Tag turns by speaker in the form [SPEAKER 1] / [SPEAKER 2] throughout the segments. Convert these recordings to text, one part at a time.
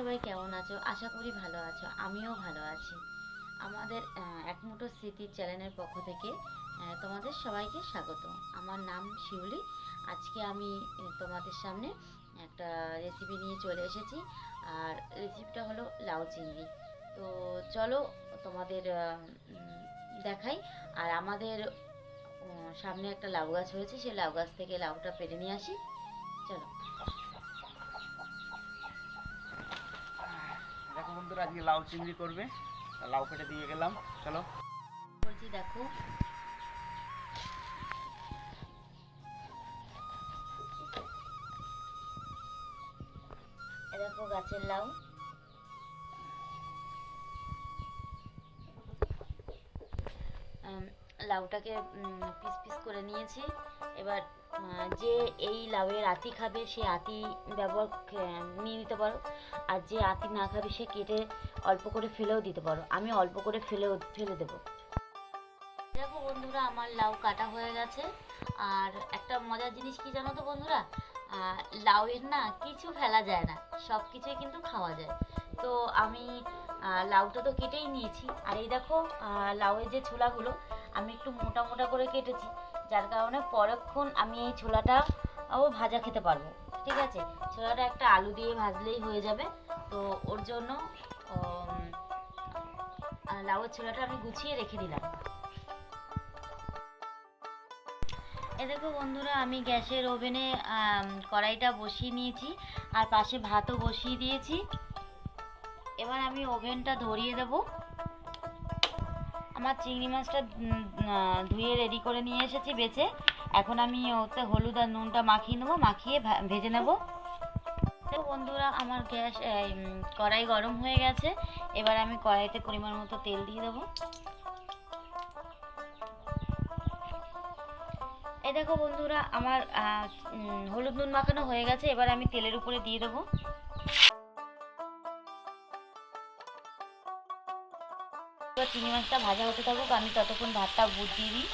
[SPEAKER 1] সবাই কেমন আছো? আশা করি ভালো আছো। আমিও ভালো আছি। আমাদের আহ, এক মুঠো স্মৃতির চ্যানেলের পক্ষ থেকে তোমাদের সবাইকে স্বাগত। আমার নাম শিউলি। আজকে আমি তোমাদের সামনে একটা রেসিপি নিয়ে চলে এসেছি। আর রেসিপিটা হলো লাউ চিংড়ি। তো চলো তোমাদের দেখাই। আর আমাদের সামনে একটা লাউ গাছ হয়েছে। সেই লাউ গাছ থেকে লাউটা পেরে নিয়ে আসি। চলো।
[SPEAKER 2] আজকে লাউ চিংড়ি করবে। লাউ কেটে দিয়ে গেলাম। চলো।
[SPEAKER 1] বলছি, দেখো। দেখো গাছের লাউ। লাউটাকে পিস পিস করে নিয়েছি। এবার যে এই লাউয়ের আতি খাবে, সে আতি ব্যবহার নিয়ে নিতে পারো। আর যে আতি না খাবে, সে কেটে অল্প করে ফেলেও দিতে পারো। আমি অল্প করে ফেলেও, ফেলে দেবো। দেখো বন্ধুরা, আমার লাউ কাটা হয়ে গেছে। আর একটা মজার জিনিস কি জানো তো বন্ধুরা? লাউয়ের না কিছু ফেলা যায় না। সব কিছুই কিন্তু খাওয়া যায়। তো আমি লাউটা তো কেটেই নিয়েছি। আর এই দেখো লাউয়ের যে ছোলাগুলো, আমি একটু মোটা মোটা করে কেটেছি। যার কারণে পরক্ষণ আমি এই ছোলাটা ও ভাজা খেতে পারব, ঠিক আছে? ছোলাটা একটা আলু দিয়ে ভাজলেই হয়ে যাবে। তো ওর জন্য লাউয়ের ছোলাটা আমি গুছিয়ে রেখে দিলাম। এ দেখো বন্ধুরা, আমি গ্যাসের ওভেনে কড়াইটা বসিয়ে নিয়েছি, আর পাশে ভাতও বসিয়ে দিয়েছি। এবার আমি ওভেনটা ধরিয়ে দেব। আমার চিংড়ি মাছটা ধুয়ে রেডি করে নিয়ে এসেছি বেছে। এখন আমি ওতে হলুদ আর নুনটা মাখিয়ে নেব, মাখিয়ে ভেজে নেব। তো বন্ধুরা, আমার গ্যাস কড়াই গরম হয়ে গেছে। এবার আমি কড়াইতে পরিমাণ মতো তেল দিয়ে দেবো। এই দেখো বন্ধুরা, আমার হলুদ নুন মাখানো হয়ে গেছে। এবার আমি তেলের উপরে দিয়ে দেবো। এবার চিংড়ি মাছটা ভাজা হতে থাকুক, আমি ততক্ষণ ভাতটা বুট দিয়ে দিই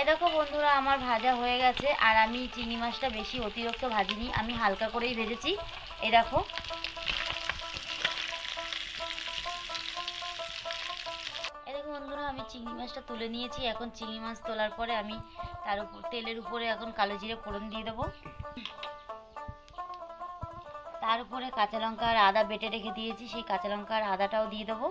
[SPEAKER 1] এ দেখো বন্ধুরা, আমার ভাজা হয়ে গেছে, আর আমি চিংড়ি মাছটা বেশি অতিরিক্ত ভাজিনি, আমি হালকা করেই ভেজেছি। এই দেখো। এই দেখো বন্ধুরা, আমি চিংড়ি মাছটা তুলে নিয়েছি, এখন চিংড়ি মাছ তোলার পরে আমি তার উপর, তেলের উপরে এখন কালো জিরে ফোড়ন দিয়ে দেবো। তার উপরে কাঁচা লঙ্কা আর আদা বেটে রেখে দিয়েছি, সেই কাঁচা লঙ্কা আর আদাটাও দিয়ে দেবো।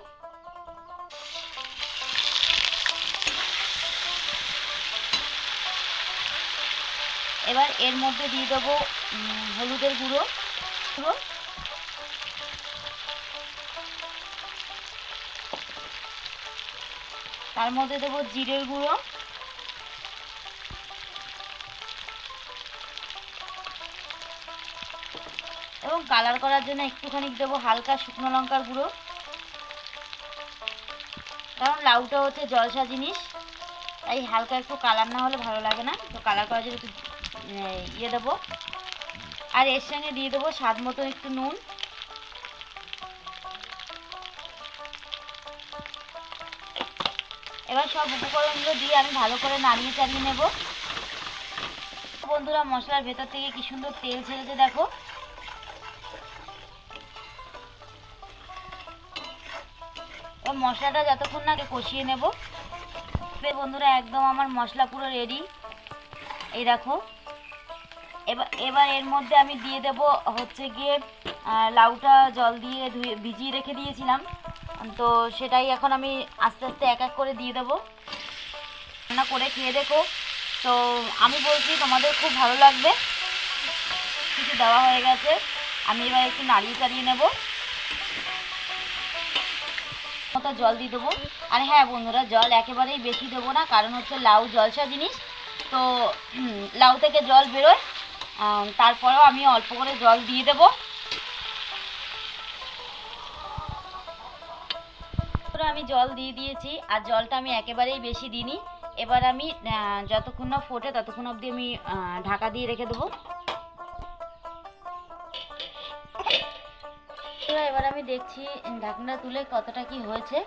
[SPEAKER 1] এবার এর মধ্যে দিয়ে দেবো হলুদের গুঁড়ো গুঁড়ো। তার মধ্যে দেবো জিরের গুঁড়ো। কালার করার জন্য একটুখানি দেবো হালকা শুকনো লঙ্কার গুঁড়ো। কারণ লাউটা হচ্ছে জলসা জিনিস, তাই হালকা একটু কালার না হলে ভালো লাগে না। তো কালার করার জন্য একটু ইয়ে দেবো। আর এর সঙ্গে দিয়ে দেবো স্বাদ মতো একটু নুন। এবার সব উপকরণগুলো দিয়ে আমি ভালো করে নাড়িয়ে চাড়িয়ে নেব। বন্ধুরা, মশলার ভেতর থেকে কি সুন্দর তেল ছেড়েছে দেখো। এবার মশলাটা যতক্ষণ না কষিয়ে নেব। বন্ধুরা, একদম আমার মশলা পুরো রেডি এই দেখো। এবার এবার এর মধ্যে আমি দিয়ে দেব হচ্ছে গিয়ে লাউটা জল দিয়ে ধুয়ে, ভিজিয়ে রেখে দিয়েছিলাম। তো সেটাই এখন আমি আস্তে আস্তে এক এক করে দিয়ে দেবো। রান্না করে খেয়ে দেখো। তো আমি বলছি, তোমাদের খুব ভালো লাগবে। কিছু দেওয়া হয়ে গেছে। আমি এবার একটু নাড়িয়ে চালিয়ে নেব। মতো জল দিয়ে দেবো। আর হ্যাঁ বন্ধুরা, জল একেবারেই বেশি দেবো না, কারণ হচ্ছে লাউ জলসা জিনিস। তো লাউ থেকে জল বেরোয়। তারপরেও আমি অল্প করে জল দিয়ে দেবো। আমি জল দিয়ে দিয়েছি, আর জলটা আমি একেবারেই বেশি দিইনি। এবার আমি যতক্ষণ না ফোটে ততক্ষণ অবধি আমি ঢাকা দিয়ে রেখে দেবো। বন্ধুরা, এবার আমি দেখছি ঢাকনা তুলে কতটা কি হয়েছে।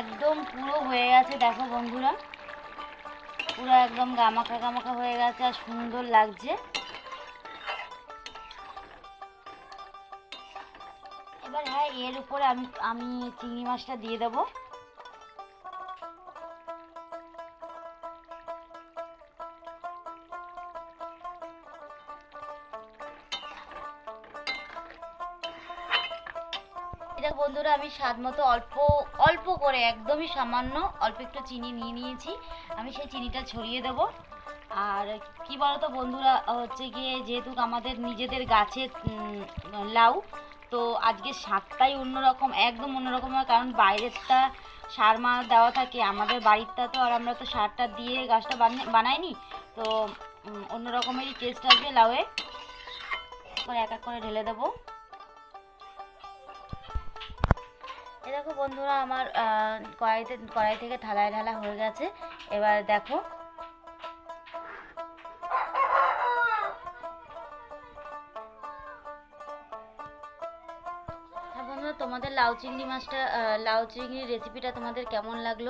[SPEAKER 1] একদম পুরো হয়ে গেছে দেখো বন্ধুরা। পুরো একদম গামাখা গামাখা হয়ে গেছে আর সুন্দর লাগছে। এবার হ্যাঁ এর উপরে আমি আমি চিংড়ি মাছটা দিয়ে দেবো। এটা বন্ধুরা, আমি স্বাদ মতো অল্প অল্প করে, একদমই সামান্য, অল্প একটু চিনি নিয়ে নিয়েছি। আমি সেই চিনিটা ছড়িয়ে দেব। আর কি বলতো বন্ধুরা, হচ্ছে গিয়ে যেহেতু আমাদের নিজেদের গাছের লাউ, তো আজকে স্বাদটাই অন্যরকম, একদম অন্যরকম হয়। কারণ বাইরেরটা সার মার দেওয়া থাকে, আমাদের বাড়িরটা তো, আর আমরা তো সারটা দিয়ে গাছটা বানাইনি। তো অন্য রকমেরই টেস্ট আসবে লাউয়ে। এক এক করে ঢেলে দেবো। এ দেখো বন্ধুরা, আমার কড়াইতে, কড়াই থেকে থালায় ঢালা হয়ে গেছে। এবার দেখো। হ্যাঁ বন্ধুরা, তোমাদের লাউ চিংড়ি মাছটা লাউ চিংড়ির রেসিপিটা তোমাদের কেমন লাগল?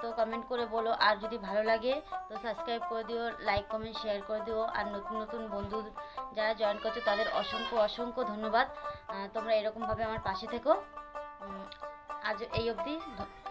[SPEAKER 1] তো কমেন্ট করে বলো। আর যদি ভালো লাগে, তো সাবস্ক্রাইব করে দিও লাইক কমেন্ট শেয়ার করে দিও। আর নতুন নতুন বন্ধু যারা জয়েন করছ, তাদের অসংখ্য অসংখ্য ধন্যবাদ। তোমরা এরকমভাবে আমার পাশে থেকো। উম, আজ এই অবধি ধ-